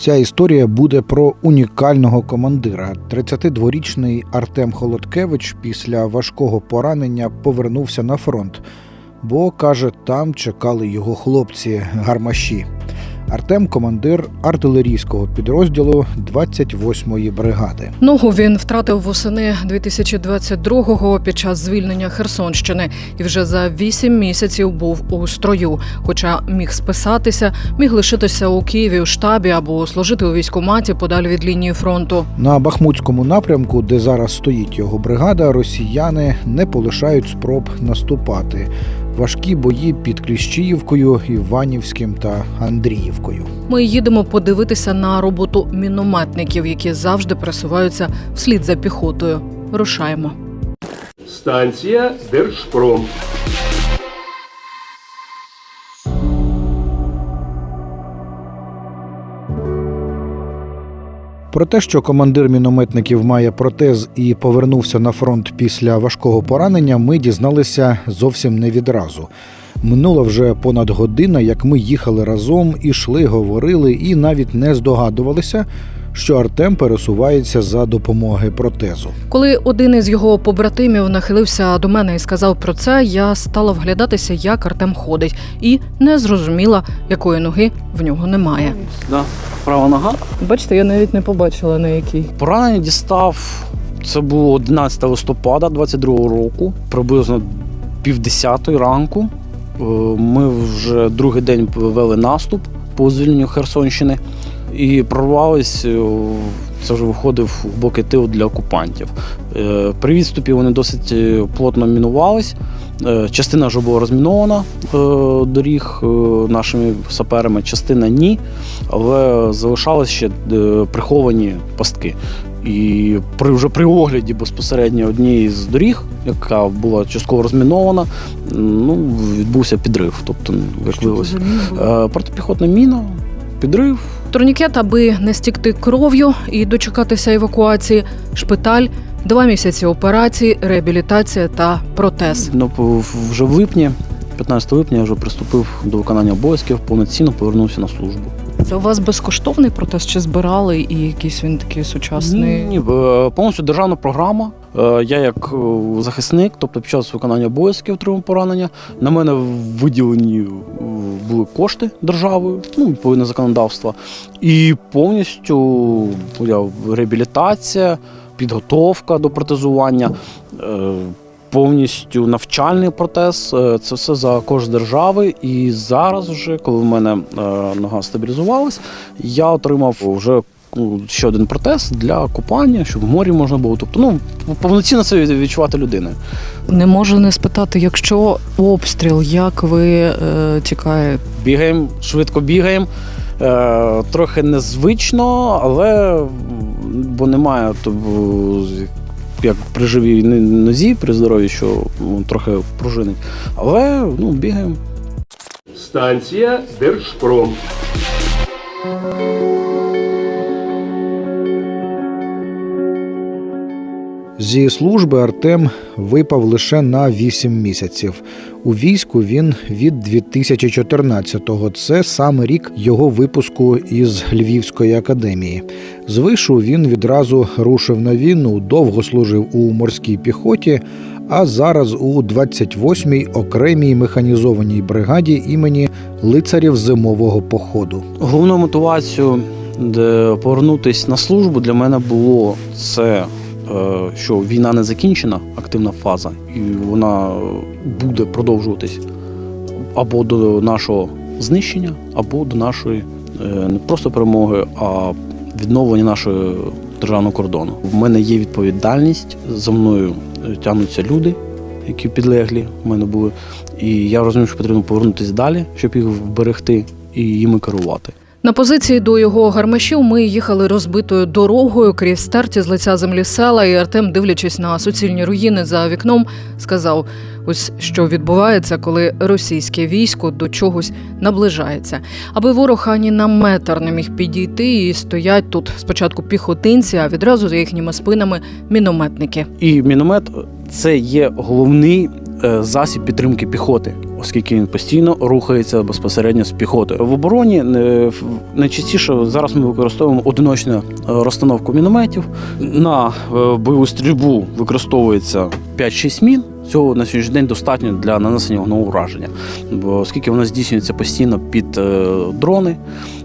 Ця історія буде про унікального командира. 32-річний Артем Холодкевич після важкого поранення повернувся на фронт, бо каже, там чекали його хлопці гармаші. Артем командир артилерійського підрозділу 28-ї бригади. ногу він втратив восени 2022-го під час звільнення Херсонщини і вже за вісім місяців був у строю. Хоча міг списатися, міг лишитися у Києві у штабі або служити у військкоматі подалі від лінії фронту. На Бахмутському напрямку, де зараз стоїть його бригада, росіяни не полишають спроб наступати. Важкі бої під Кліщіївкою, Іванівським та Андріївкою. Ми їдемо подивитися на роботу мінометників, які завжди пресуваються вслід за піхотою. Рушаємо. Станція Держпром. Про те, що командир мінометників має протез і повернувся на фронт після важкого поранення, ми дізналися зовсім не відразу. Минула вже понад година, як ми їхали разом, ішли, говорили і навіть не здогадувалися, що Артем пересувається за допомоги протезу. Коли один із його побратимів нахилився до мене і сказав про це, я стала вглядатися, як Артем ходить, і не зрозуміла, якої ноги в нього немає. Да, права нога. Бачите, я навіть не побачила на якій. Поранення дістав. Це було 11 листопада 22 року, приблизно півдесятої ранку. Е, Ми вже другий день вели наступ по звільненню Херсонщини і прорвались. е, Це вже виходив у боки тил для окупантів. Е, При відступі вони досить е, плотно мінувались. Частина вже була розмінована доріг нашими саперами, частина ні але залишались ще приховані пастки. І при вже при огляді безпосередньо однієї з доріг, яка була частково розмінована, ну відбувся підрив. Тобто, як виявилося, протипіхотна міна, підрив. Турнікет, аби не стікти кров'ю і дочекатися евакуації, шпиталь, два місяці операції, реабілітація та протез. Ну, вже в липні, 15 липня, я вже приступив до виконання обов'язків, повноцінно повернувся на службу. Це у вас безкоштовний протез чи збирали і якийсь він такий сучасний? Ні, е, повністю державна програма. Е, Я як е, захисник, тобто під час виконання обов'язків отримав поранення, на мене виділені були кошти державою, ну відповідне законодавство, і повністю реабілітація, підготовка до протезування. е, Повністю навчальний протез, Е, це все за кошт держави. І зараз, вже, коли в мене е, нога стабілізувалась, я отримав вже ще один протез для купання, щоб в морі можна було. Тобто, ну, повноцінно це відчувати людиною. Не можу не спитати, якщо обстріл, як ви е, тікаєте? Бігаємо, швидко бігаємо. Е, трохи незвично, але бо немає то, як при живій нозі, при здоров'ї, що ну, трохи пружинить. Але ну, бігаємо. Станція Держпром. Зі служби Артем випав лише на 8 місяців. У війську він від 2014-го. Це саме рік його випуску із Львівської академії. З вишу він відразу рушив на війну, довго служив у морській піхоті, а зараз у 28-й окремій механізованій бригаді імені лицарів зимового походу. Головною мотивацією де повернутися на службу для мене було це, що війна не закінчена, активна фаза, і вона буде продовжуватись або до нашого знищення, або до нашої е, не просто перемоги, а відновлення нашого державного кордону. В мене є відповідальність, за мною е, тягнуться люди, які підлеглі в мене були. І я розумію, що потрібно повернутися далі, щоб їх вберегти і їми керувати. На позиції до його гармашів ми їхали розбитою дорогою крізь старті з лиця землі села, і Артем, дивлячись на суцільні руїни за вікном, сказав: ось що відбувається, коли російське військо до чогось наближається. Аби ворог ані на метр не міг підійти, і стоять тут спочатку піхотинці, а відразу за їхніми спинами мінометники. І міномет це є головний засіб підтримки піхоти, оскільки він постійно рухається безпосередньо з піхотою. В обороні е, найчастіше зараз ми використовуємо одиночну е, розстановку мінометів. На е, бойову стрільбу використовується 5-6 мін. Цього на сьогоднішній день достатньо для нанесення одного ураження, оскільки воно здійснюється постійно під е, дрони, е,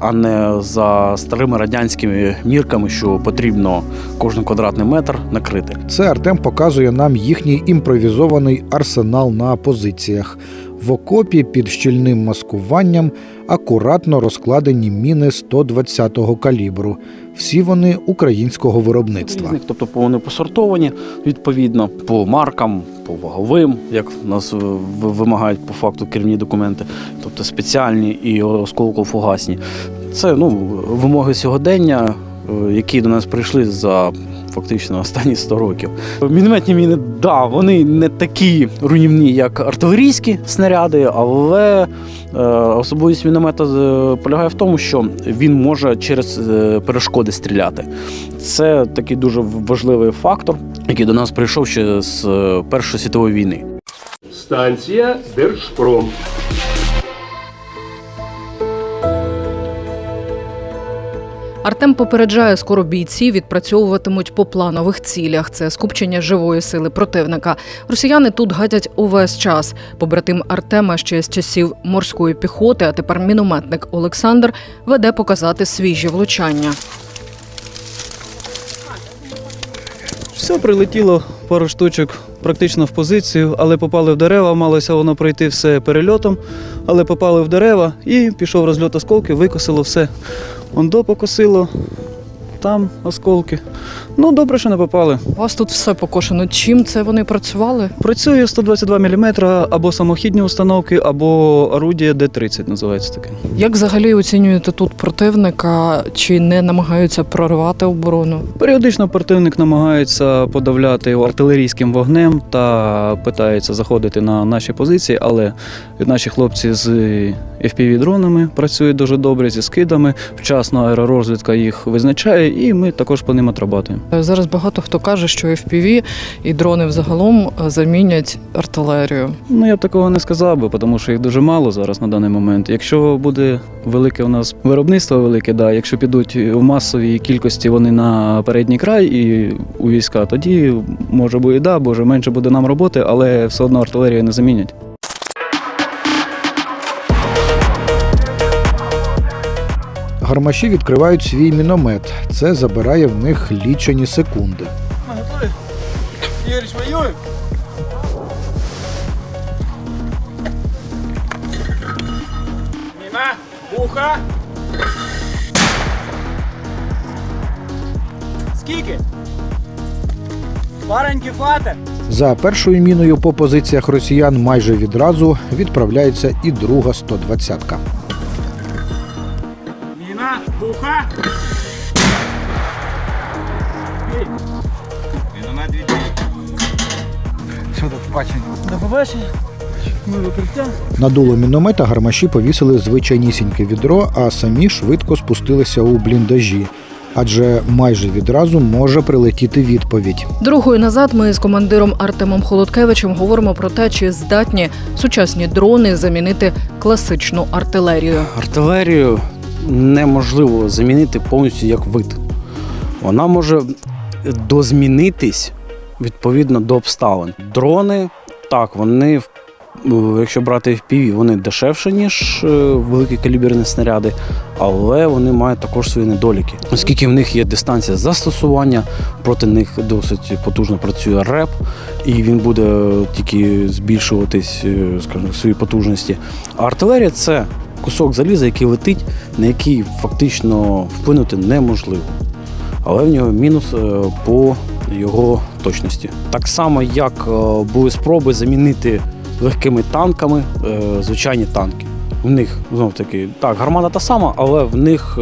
а не за старими радянськими мірками, що потрібно кожен квадратний метр накрити. Це Артем показує нам їхній імпровізований арсенал на позиціях. В окопі під щільним маскуванням акуратно розкладені міни 120-го калібру. Всі вони українського виробництва. Тобто вони посортовані відповідно по маркам, по ваговим, як нас е, вимагають по факту керівні документи, тобто спеціальні і осколково-фугасні. Це ну, вимоги сьогодення, е, які до нас прийшли за фактично останні 100 років. Мінометні міни, да, вони не такі руйнівні, як артилерійські снаряди, але е, особливість міномета е, полягає в тому, що він може через е, перешкоди стріляти. Це такий дуже важливий фактор, який до нас прийшов ще з Першої світової війни. Станція Держпром. Артем попереджає, скоро бійці відпрацьовуватимуть по планових цілях. Це скупчення живої сили противника. Росіяни тут гатять увесь час. Побратим Артема ще з часів морської піхоти, а тепер мінометник Олександр веде показати свіжі влучання. Все прилетіло пару штучок практично в позицію, але попали в дерева. Малося воно пройти все перельотом, але попали в дерева і пішов розльот осколки, викосило все. Ондо покосило, там осколки. Ну, добре, що не попали. У вас тут все покошено. Чим це вони працювали? Працює 122 мм або самохідні установки, або орудія Д-30 називається таке. Як взагалі оцінюєте тут противника? Чи не намагаються прорвати оборону? Періодично противник намагається подавляти артилерійським вогнем та питається заходити на наші позиції, але наші хлопці з FPV-дронами працюють дуже добре зі скидами. Вчасно аеророзвідка їх визначає, і ми також по ним отрабатуємо. Зараз багато хто каже, що FPV і дрони взагалом е, замінять артилерію. Ну я б такого не сказав би, тому що їх дуже мало зараз на даний момент. Якщо буде велике у нас виробництво велике, да, якщо підуть в масовій кількості вони на передній край і у війська, тоді може буде да, боже, менше буде нам роботи, але все одно артилерію не замінять. Гармаші відкривають свій міномет. Це забирає в них лічені секунди. Юрич, воюємо! Міна, вуха. Скільки? Пареньки фатер. За першою міною по позиціях росіян майже відразу відправляється і друга 120-ка. Вуха. Бій. Міномет. До побачення. Ми. На дуло міномета гармаші повісили звичайнісіньке відро, а самі швидко спустилися у бліндажі. адже майже відразу може прилетіти відповідь. Другою назад ми з командиром Артемом Холодкевичем говоримо про те, чи здатні сучасні дрони замінити класичну артилерію. Артилерію неможливо замінити повністю як вид. Вона може дозмінитись відповідно до обставин. Дрони, так, вони, е, якщо брати FPV, вони дешевші, ніж е, великі каліберні снаряди, але вони мають також свої недоліки. Оскільки в них є дистанція застосування, проти них досить потужно працює РЕП, і він буде тільки збільшуватись, е, скажімо, свої потужності. А артилерія це кусок заліза, який летить, на який фактично вплинути неможливо. Але в нього мінус е, по його точності. Так само, як е, були спроби замінити легкими танками е, звичайні танки. В них знов таки так, гармата та сама, але в них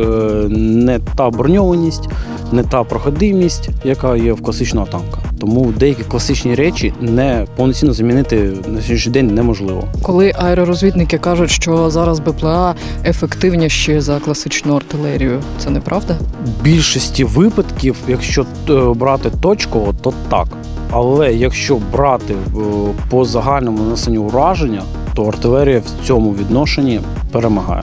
не та броньованість, не та проходимість, яка є в класичного танка. Тому деякі класичні речі не повноцінно замінити на сьогоднішній день неможливо. Коли аеророзвідники кажуть, що зараз БПЛА ефективніші за класичну артилерію, це неправда? В більшості випадків, якщо е, брати точково, то так. Але якщо брати е, по загальному нанесенню ураження, то артилерія в цьому відношенні перемагає.